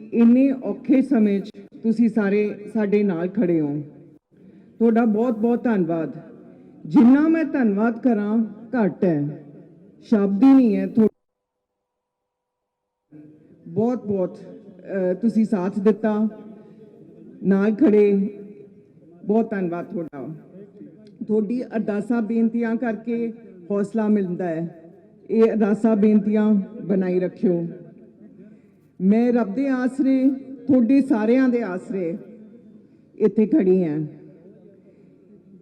ਇੰਨੇ ਔਖੇ ਸਮੇਂ 'ਚ ਤੁਸੀਂ ਸਾਰੇ ਸਾਡੇ ਨਾਲ ਖੜੇ ਹੋ। ਤੁਹਾਡਾ ਬਹੁਤ ਬਹੁਤ ਧੰਨਵਾਦ। ਜਿੰਨਾ ਮੈਂ ਧੰਨਵਾਦ ਕਰਾਂ, ਘੱਟ ਹੈ। ਸ਼ਬਦ ਹੀ ਨਹੀਂ ਹੈ ਤੁਹਾ- ਬਹੁਤ ਬਹੁਤ ਤੁਸੀਂ ਸਾਥ ਦਿੱਤਾ। ਨਾਲ ਖੜੇ। ਬਹੁਤ ਧੰਨਵਾਦ ਤੁਹਾਡਾ। ਤੁਹਾਡੀ ਅਰਦਾਸਾਂ, ਬੇਨਤੀਆਂ ਕਰਕੇ ਹੌਸਲਾ ਮਿਲਦਾ ਹੈ। ਇਹ ਅਰਦਾਸਾਂ, ਬੇਨਤੀਆਂ ਬਣਾਈ ਰੱਖਿਓ। ਮੈਂ ਰੱਬ ਦੇ ਆਸਰੇ, ਤੁਹਾਡੇ ਸਾਰਿਆਂ ਦੇ ਆਸਰੇ ਇੱਥੇ ਖੜੀ ਹਾਂ।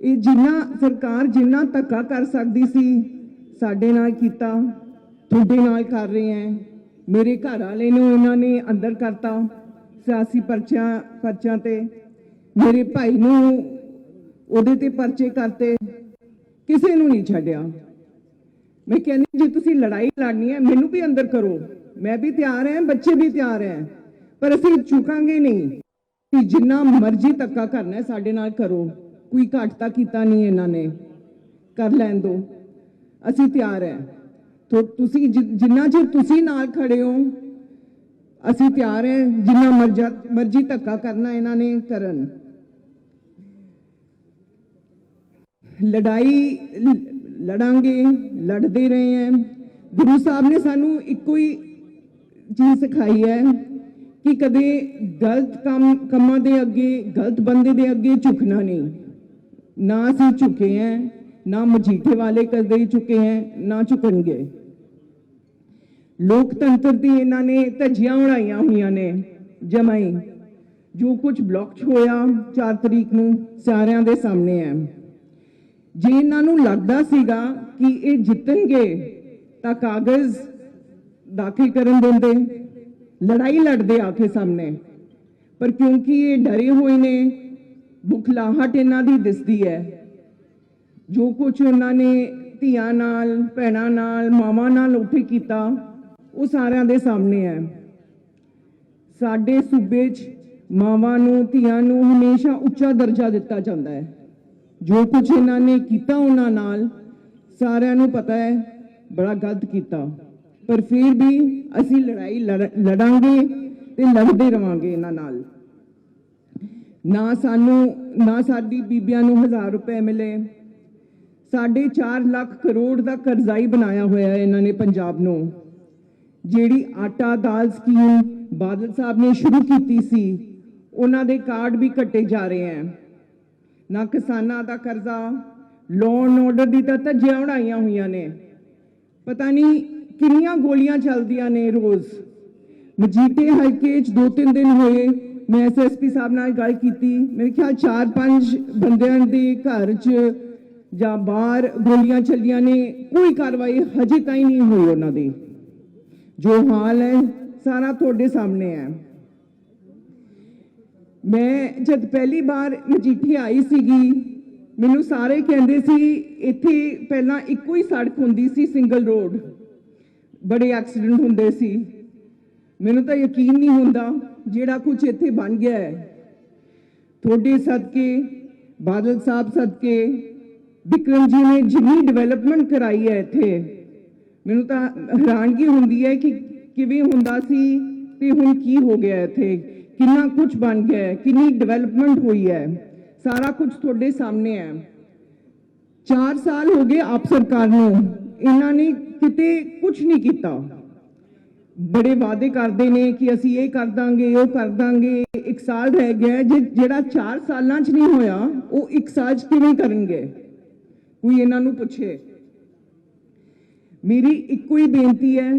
ਇਹ ਜਿੰਨਾ ਸਰਕਾਰ ਜਿੰਨਾ ਧੱਕਾ ਕਰ ਸਕਦੀ ਸੀ, ਸਾਡੇ ਨਾਲ ਕੀਤਾ, ਤੁਹਾਡੇ ਨਾਲ ਕਰ ਰਹੇ ਹੈ। ਮੇਰੇ ਘਰ ਵਾਲੇ ਨੂੰ ਇਹਨਾਂ ਨੇ ਅੰਦਰ ਕਰਤਾ, ਸਿਆਸੀ ਪਰਚਿਆਂ ਪਰਚਿਆਂ ਤੇ। ਮੇਰੇ ਭਾਈ ਨੂੰ ਉਹਦੇ ਤੇ ਪਰਚੇ ਕਰਤੇ, ਕਿਸੇ ਨੂੰ ਨਹੀਂ ਛੱਡਿਆ। ਮੈਂ ਕਹਿੰਦੀ, ਜੇ ਤੁਸੀਂ ਲੜਾਈ ਲੜਨੀ ਹੈ, ਮੈਨੂੰ ਵੀ ਅੰਦਰ ਕਰੋ। ਮੈਂ ਵੀ ਤਿਆਰ ਹਾਂ, ਬੱਚੇ ਵੀ ਤਿਆਰ ਹੈ। ਪਰ ਅਸੀਂ ਚੁਕਾਂਗੇ ਨਹੀਂ। ਕਿ ਜਿੰਨਾ ਮਰਜ਼ੀ ਧੱਕਾ ਕਰਨਾ ਸਾਡੇ ਨਾਲ ਕਰੋ। ਕੋਈ ਘਾਟ ਤਾਂ ਕੀਤਾ ਨਹੀਂ ਇਹਨਾਂ ਨੇ। ਕਰ ਲੈਣ ਦੋ। ਅਸੀਂ ਤਿਆਰ ਹੈ। ਤੋ, ਤੁਸੀਂ ਜਿੰਨਾ ਚਿਰ ਤੁਸੀਂ ਨਾਲ ਖੜੇ ਹੋ, ਅਸੀਂ ਤਿਆਰ ਹੈ। ਜਿੰਨਾ ਮਰਜ਼ਾ, ਮਰਜ਼ੀ ਧੱਕਾ ਕਰਨਾ ਇਹਨਾਂ ਨੇ ਕਰਨ। ਲੜਾਈ ਲੜਾਂਗੇ, ਲੜਦੇ ਰਹੇ ਹੈ। ਗੁਰੂ ਸਾਹਿਬ ਨੇ ਸਾਨੂੰ ਇੱਕੋ ਹੀ ਚੀਜ਼ ਸਿਖਾਈ ਹੈ ਕਿ ਕਦੇ ਗਲਤ ਕੰਮ, ਕੰਮਾਂ ਦੇ ਅੱਗੇ, ਗਲਤ ਬੰਦੇ ਦੇ ਅੱਗੇ ਝੁਕਣਾ ਨਹੀਂ। ਨਾ ਅਸੀਂ ਝੁਕੇ ਹੈ, ਨਾ ਮਜੀਠੇ ਵਾਲੇ ਕਦੇ ਹੀ ਝੁਕੇ ਹੈ, ਨਾ ਝੁਕਣਗੇ। ਲੋਕਤੰਤਰ ਦੀ ਇਹਨਾਂ ਨੇ ਧੱਜੀਆਂ ਉਡਾਈਆਂ ਹੋਈਆਂ ਨੇ, ਜਮਾਈ, ਜੋ ਕੁਝ ਬਲੌਕ ਹੋਇਆ 4 ਤਰੀਕ ਨੂੰ ਸਾਰਿਆਂ ਦੇ ਸਾਹਮਣੇ ਹੈ। ਜੇ ਇਹਨਾਂ ਨੂੰ ਲੱਗਦਾ ਸੀਗਾ ਕਿ ਇਹ ਜਿੱਤਣਗੇ, ਤਾਂ ਕਾਗਜ਼ ਦਾਖਲ ਕਰਨ ਦਿੰਦੇ। ਲੜਾਈ ਲੜਦੇ ਆਖੇ ਸਾਹਮਣੇ। ਪਰ ਕਿਉਂਕਿ ਇਹ ਡਰੇ ਹੋਏ ਨੇ, ਬੁਖਲਾਹਟ ਇਹਨਾਂ ਦੀ ਦਿਸਦੀ ਹੈ। ਜੋ ਕੁਝ ਉਹਨਾਂ ਨੇ ਧੀਆਂ ਨਾਲ, ਭੈਣਾਂ ਨਾਲ, ਮਾਵਾਂ ਨਾਲ ਉੱਠੇ ਕੀਤਾ, ਉਹ ਸਾਰਿਆਂ ਦੇ ਸਾਹਮਣੇ ਹੈ। ਸਾਡੇ ਸੂਬੇ 'ਚ ਮਾਵਾਂ ਨੂੰ, ਧੀਆਂ ਨੂੰ ਹਮੇਸ਼ਾ ਉੱਚਾ ਦਰਜਾ ਦਿੱਤਾ ਜਾਂਦਾ ਹੈ। ਜੋ ਕੁਝ ਇਹਨਾਂ ਨੇ ਕੀਤਾ ਉਹਨਾਂ ਨਾਲ, ਸਾਰਿਆਂ ਨੂੰ ਪਤਾ ਹੈ, ਬੜਾ ਗਲਤ ਕੀਤਾ। ਪਰ ਫਿਰ ਵੀ ਅਸੀਂ ਲੜਾਈ ਲੜ- ਲੜਾਂਗੇ ਤੇ ਲੜਦੇ ਰਵਾਂਗੇ ਇਹਨਾਂ ਨਾਲ। ਨਾ ਸਾਨੂੰ, ਨਾ ਸਾਡੀ ਬੀਬੀਆਂ ਨੂੰ 1000 ਰੁਪਏ ਮਿਲੇ। ਸਾਡੇ 4 ਲੱਖ ਕਰੋੜ ਦਾ ਕਰਜ਼ਾਈ ਬਣਾਇਆ ਹੋਇਆ ਹੈ ਇਹਨਾਂ ਨੇ ਪੰਜਾਬ ਨੂੰ। ਜਿਹੜੀ ਆਟਾ ਦਾਲ ਸਕੀਮ ਬਾਦਲ ਸਾਹਿਬ ਨੇ ਸ਼ੁਰੂ ਕੀਤੀ ਸੀ, ਉਹਨਾਂ ਦੇ ਕਾਰਡ ਵੀ ਕੱਟੇ ਜਾ ਰਹੇ ਹਨ ਨਾ ਕਿਸਾਨਾਂ ਦਾ ਕਰਜ਼ਾ ਲੋਨ ਆਰਡਰ ਦੀ ਤਾਂ ਧੱਜੀਆਂ ਉਡਾਈਆਂ ਹੋਈਆਂ ਨੇ। ਪਤਾ ਨਹੀਂ ਕਿੰਨੀਆਂ ਗੋਲੀਆਂ ਚੱਲਦੀਆਂ ਨੇ ਰੋਜ਼? ਮਜੀਠੇ ਹਲਕੇ 'ਚ ਦੋ ਤਿੰਨ ਦਿਨ ਹੋਏ ਮੈਂ ਐਸਐਸਪੀ ਸਾਹਿਬ ਨਾਲ ਗੱਲ ਕੀਤੀ। ਮੇਰੇ ਖਿਆਲ 4-5 ਬੰਦਿਆਂ ਦੇ ਘਰ 'ਚ ਜਾਂ ਬਾਹਰ ਗੋਲੀਆਂ ਚੱਲੀਆਂ ਨੇ, ਕੋਈ ਕਾਰਵਾਈ ਹਜੇ ਤਾਈਂ ਨਹੀਂ ਹੋਈ ਉਹਨਾਂ ਦੀ। ਜੋ ਹਾਲ ਹੈ, ਸਾਰਾ ਤੁਹਾਡੇ ਸਾਹਮਣੇ ਹੈ। ਮੈਂ ਜਦ ਪਹਿਲੀ ਵਾਰ ਮਜੀਠੀ ਆਈ ਸੀਗੀ, ਮੈਨੂੰ ਸਾਰੇ ਕਹਿੰਦੇ ਸੀ, ਇੱਥੇ ਪਹਿਲਾਂ ਇੱਕੋ ਹੀ ਸੜਕ ਹੁੰਦੀ ਸੀ, ਸਿੰਗਲ ਰੋਡ। ਬੜੇ ਐਕਸੀਡੈਂਟ ਹੁੰਦੇ ਸੀ। ਮੈਨੂੰ ਤਾਂ ਯਕੀਨ ਨਹੀਂ ਹੁੰਦਾ ਜਿਹੜਾ ਕੁਝ ਇੱਥੇ ਬਣ ਗਿਆ ਹੈ। ਤੁਹਾਡੇ ਸਦਕੇ, ਬਾਦਲ ਸਾਹਿਬ ਸਦਕੇ, ਵਿਕਰਮ ਜੀ ਨੇ ਜਿੰਨੀ ਡਿਵੈਲਪਮੈਂਟ ਕਰਾਈ ਹੈ ਇੱਥੇ, ਮੈਨੂੰ ਤਾਂ ਹੈਰਾਨਗੀ ਹੁੰਦੀ ਹੈ ਕਿ ਕਿਵੇਂ ਹੁੰਦਾ ਸੀ ਤੇ ਹੁਣ ਕੀ ਹੋ ਗਿਆ ਇੱਥੇ, ਕਿੰਨਾ ਕੁਝ ਬਣ ਗਿਆ ਹੈ, ਕਿੰਨੀ ਡਿਵੈਲਪਮੈਂਟ ਹੋਈ ਹੈ, ਸਾਰਾ ਕੁਝ ਤੁਹਾਡੇ ਸਾਹਮਣੇ ਹੈ। 4 ਸਾਲ ਹੋ ਗਏ ਆਪ ਸਰਕਾਰ ਨੂੰ, ਇਹਨਾਂ ਨੇ ਕਿਤੇ ਕੁਝ ਨਹੀਂ ਕੀਤਾ। ਬੜੇ ਵਾਅਦੇ ਕਰਦੇ ਨੇ ਕਿ ਅਸੀਂ ਇਹ ਕਰ ਦਾਂਗੇ, ਉਹ ਕਰ ਦਾਂਗੇ। ਇੱਕ ਸਾਲ ਰਹਿ ਗਿਆ ਜਿਹੜਾ 4 ਸਾਲਾਂ 'ਚ ਨਹੀਂ ਹੋਇਆ, ਉਹ ਇੱਕ ਸਾਲ 'ਚ ਕਿਵੇਂ ਕਰਨਗੇ? ਕੋਈ ਇਹਨਾਂ ਨੂੰ ਪੁੱਛੇ। ਮੇਰੀ ਇੱਕੋ ਹੀ ਬੇਨਤੀ ਹੈ,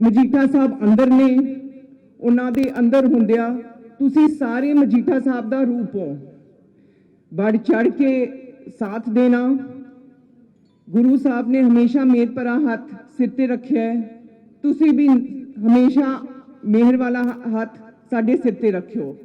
ਮਜੀਠਾ ਸਾਹਿਬ ਅੰਦਰ ਨੇ, ਉਹਨਾਂ ਦੇ ਅੰਦਰ ਹੁੰਦਿਆਂ ਤੁਸੀਂ ਸਾਰੇ ਮਜੀਠਾ ਸਾਹਿਬ ਦਾ ਰੂਪ ਹੋ। ਬੜ ਚੜ ਕੇ ਸਾਥ ਦੇਣਾ ਗੁਰੂ ਸਾਹਿਬ ਨੇ ਹਮੇਸ਼ਾ ਮੇਰ ਭਰਾ ਹੱਥ ਸਿਰ ਤੇ ਰੱਖਿਆ ਹੈ। ਤੁਸੀਂ ਵੀ ਹਮੇਸ਼ਾ ਮਿਹਰ ਵਾਲਾ ਹੱਥ ਸਾਡੇ ਸਿਰ ਤੇ ਰੱਖਿਓ।